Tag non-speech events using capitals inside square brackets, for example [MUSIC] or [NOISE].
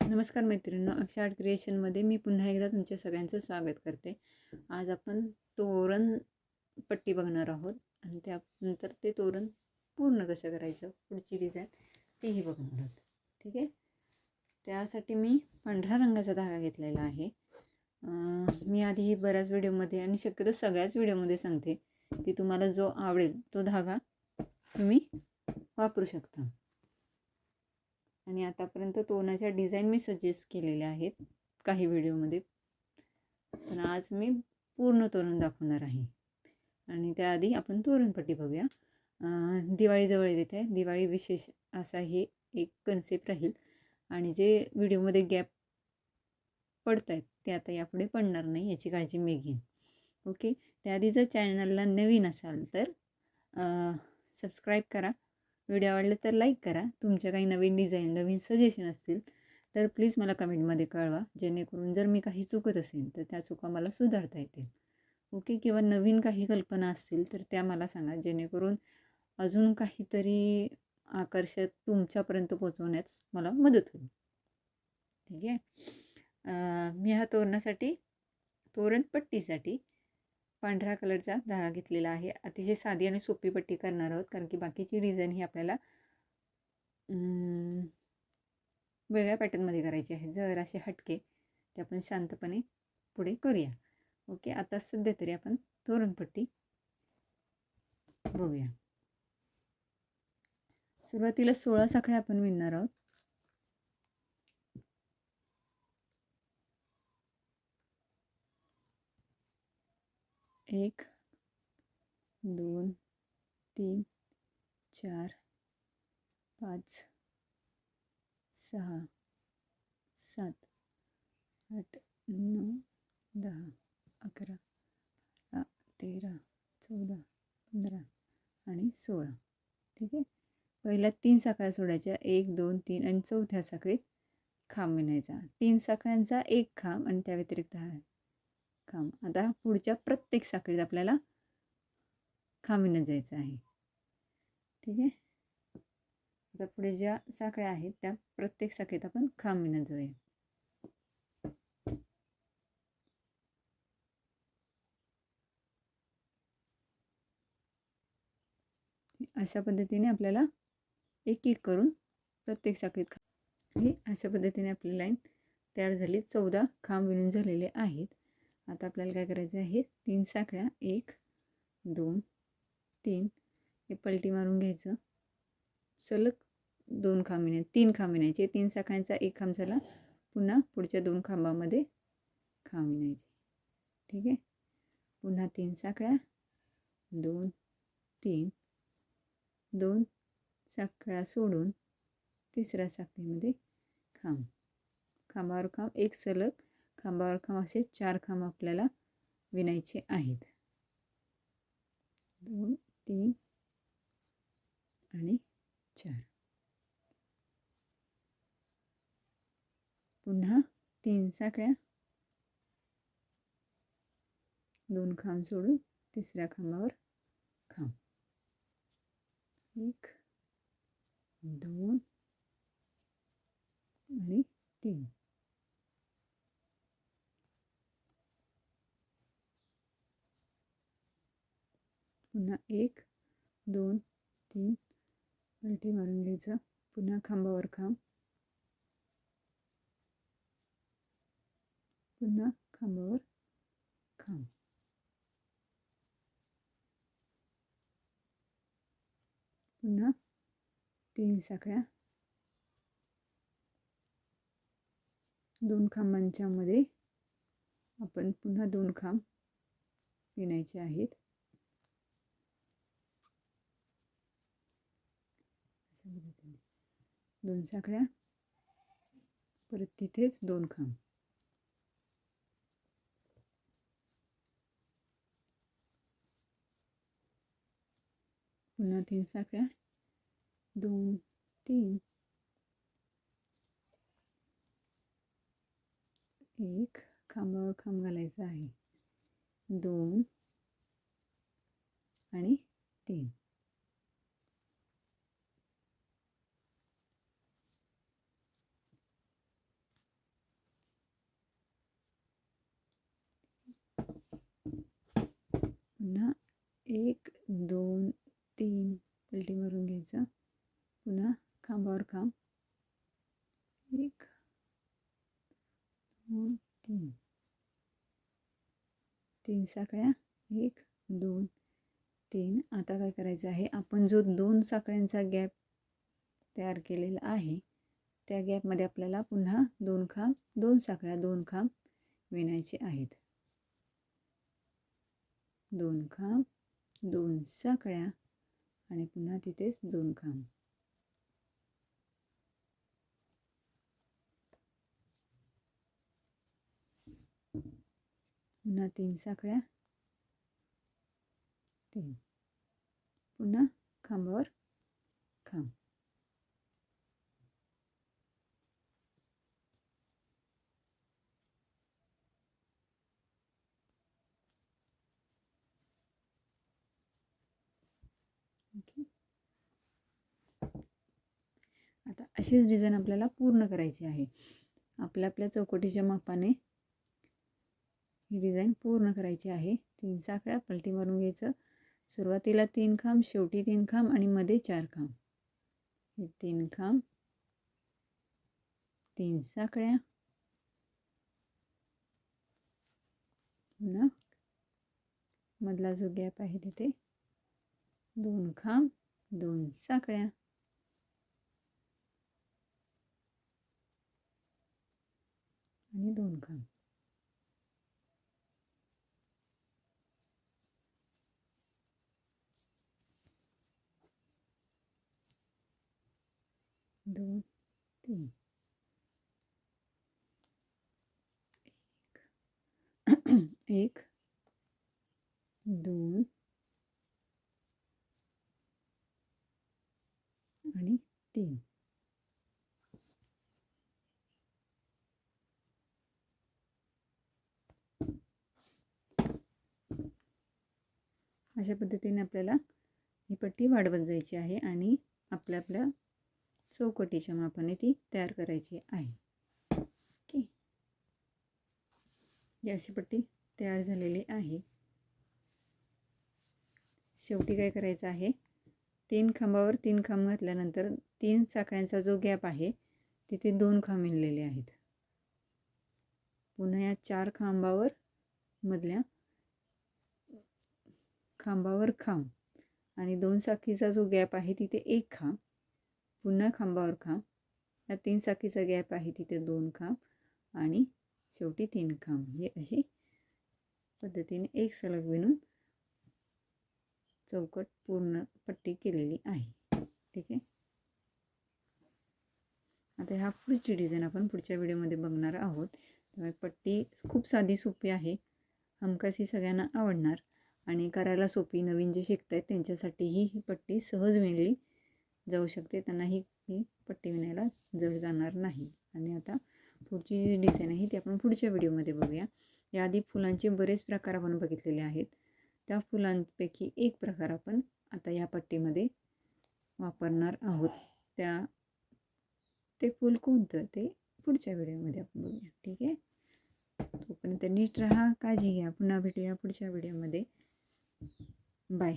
नमस्कार मैत्रिणींनो अक्षय आर्ट क्रिएशनमध्ये मी पुन्हा एकदा तुमच्या सगळ्यांचं स्वागत करते. आज आपण तोरण पट्टी बघणार आहोत आणि त्यानंतर ते तोरण पूर्ण कसं करायचं पुढची डिझाईन तीही बघणार आहोत. ठीक आहे? त्यासाठी मी पांढऱ्या रंगाचा धागा घेतलेला आहे. मी आधीही बऱ्याच व्हिडिओमध्ये आणि शक्यतो सगळ्याच व्हिडिओमध्ये सांगते की तुम्हाला जो आवडेल तो धागा तुम्ही वापरू शकता. आणि आतापर्यंत तोरणाच्या डिझाईन मी सजेस्ट केलेल्या आहेत काही व्हिडिओमध्ये. पण आज मी पूर्ण तोरण दाखवणार आहे. आणि त्याआधी आपण तोरणपट्टी बघूया. दिवाळीजवळ येत. आहे दिवाळी विशेष असा हे एक कन्सेप्ट राहील. आणि जे व्हिडिओमध्ये गॅप पडत आहेत ते आता यापुढे पडणार नाही याची काळजी मी घेईन. ओके? त्याआधी जर चॅनलला नवीन असाल तर सबस्क्राईब करा. व्हिडिओ आवडला तर लाईक करा. तुमच्या काही नवीन डिझाईन नवीन सजेशन असतील तर प्लीज मला कमेंटमध्ये कळवा. जेणेकरून जर मी काही चुकत असेल तर त्या चुका मला सुधारता येतील. ओके? किंवा नवीन काही कल्पना असतील तर त्या मला सांगा. जेणेकरून अजून काहीतरी आकर्षक तुमच्यापर्यंत पोचवण्यात मला मदत होईल. ठीक आहे? मी ह्या तोरणासाठी तोरणपट्टीसाठी पांढऱ्या कलरचा धागा घेतलेला आहे. अतिशय साधी आणि सोपी पट्टी करणार आहोत कारण की बाकीची डिझाईन ही आपल्याला वेगळ्या पॅटर्नमध्ये करायची आहे. जर असे हटके ते आपण शांतपणे पुढे करूया. ओके आता सध्या तरी आपण तोरणपट्टी बघूया. सुरुवातीला सोळा साखळ्या आपण विणणार आहोत. एक दोन तीन चार पाच सहा सात आठ नऊ दहा अकरा बारा तेरा चौदा पंधरा आणि सोळा. ठीक आहे? पहिल्या तीन साखळ्या सोडायच्या. एक दोन तीन आणि चौथ्या साखळीत खांब विणायचा. तीन साखळ्यांचा एक खांब आणि त्या व्यतिरिक्त हा खांब आता पुढच्या प्रत्येक साखळीत आपल्याला खांबीनं जायचं आहे. ठीक आहे? आता पुढे ज्या साखळ्या आहेत त्या प्रत्येक साखळीत आपण खांबीनं जाऊया. अशा पद्धतीने आपल्याला एक एक करून प्रत्येक साखळीत खा अशा पद्धतीने आपली लाईन तयार झाली. चौदा खांब विणून झालेले आहेत. आता आपल्याला काय करायचं आहे? तीन साखळ्या एक दोन तीन. हे पलटी मारून घ्यायचं. सलग दोन खांब तीन खांबिण्याचे तीन साखळ्यांचा एक खांब झाला. पुन्हा पुढच्या दोन खांबामध्ये खांब ठीक आहे? पुन्हा तीन साखळ्या दोन तीन. दोन साखळ्या सोडून तिसऱ्या साखळीमध्ये खांब. खांबावर खांब एक सलग खांबावर खांब असे चार खांब आपल्याला विणायचे आहेत. दोन तीन आणि चार. पुन्हा तीन साखळ्या. दोन खांब सोडून तिसऱ्या खांबावर खांब. एक दोन आणि तीन. पुन्हा एक दोन तीन. पलटी मारून घ्यायचं. पुन्हा खांबावर खांब. पुन्हा खांबावर खांब. पुन्हा तीन साखळ्या. दोन खांबांच्या मध्ये आपण पुन्हा दोन खांब विणायचे आहेत. अशा पद्धतीने दोन साखळ्या परत तिथेच दोन खांब. पुन्हा तीन साखळ्या दोन तीन. एक खांबावर खांब घालायचा आहे. दोन आणि तीन. पुन्हा एक दोन तीन. पलटी मारून घ्यायचं. पुन्हा खांबावर खांब. एक दोन तीन. तीन साखळ्या. एक दोन तीन. आता काय करायचं आहे? आपण जो दोन साखळ्यांचा गॅप तयार केलेला आहे त्या गॅपमध्ये आपल्याला पुन्हा दोन खांब दोन साखळ्या दोन खांब विणायचे आहेत. दोन खांब दोन साखळ्या आणि पुन्हा तिथेच दोन खांब. पुन्हा तीन साखळ्या तीन. पुन्हा खांबावर खांब. ओके. आता अशीच डिझाईन आपल्याला पूर्ण करायची आहे. आपल्या आपल्या चौकटीच्या मापाने ही डिझाईन पूर्ण करायची आहे. तीन साखळ्या पलटी मारून घ्यायचं. सुरुवातीला तीन खांब शेवटी तीन खांब आणि मध्ये चार खांब. हे तीन खांब तीन साखळ्या. पुन्हा मधला जो गॅप आहे तिथे दोन खांब दोन साकळ्या आणि दोन खांब दोन तीन. एक. [CLEARS THROAT] एक दोन आणि तीन. अशा पद्धतीने आपल्याला ही पट्टी वाढवत जायची आहे आणि आपल्या आपल्या चौकटीच्या मापाने ती तयार करायची आहे. ओके. ही अशी पट्टी तयार झालेली आहे. शेवटी काय करायचं आहे? तीन खांबावर तीन खांब घातल्यानंतर तीन चाकण्यांचा जो गॅप आहे तिथे दोन खांब विणलेले आहेत. पुन्हा या चार खांबावर मधल्या खांबावर खांब आणि दोन साखीचा जो गॅप आहे तिथे एक खांब पुन्हा खांबावर खांब. या तीन साखीचा गॅप आहे तिथे दोन खांब आणि शेवटी तीन खांब. हे अशी पद्धतीने एक सलग विणून चौकट पूर्ण पट्टी केलेली आहे. ठीक आहे? आता ह्या पुढची डिझाईन आपण पुढच्या व्हिडिओमध्ये बघणार आहोत. त्यामुळे पट्टी खूप साधी सोपी आहे. हमखास ही सगळ्यांना आवडणार. आणि करायला सोपी नवीन जे शिकत आहेत त्यांच्यासाठीही ही पट्टी सहज विणली जाऊ शकते. त्यांनाही ही पट्टी विणायला जड जाणार नाही. आणि आता पुढची जी डिझाईन आहे ती आपण पुढच्या व्हिडिओमध्ये बघूया. याआधी फुलांचे बरेच प्रकार आपण बघितलेले आहेत. त्या फुलांपैकी एक प्रकार आपण आता या पट्टीमध्ये वापरणार आहोत. त्या ते फूल कोणतं? ते पुढच्या व्हिडिओमध्ये आपण बघूया. ठीक आहे? तोपर्यंत नीट राहा काळजी घ्या. पुन्हा भेटूया पुढच्या व्हिडिओमध्ये. बाय.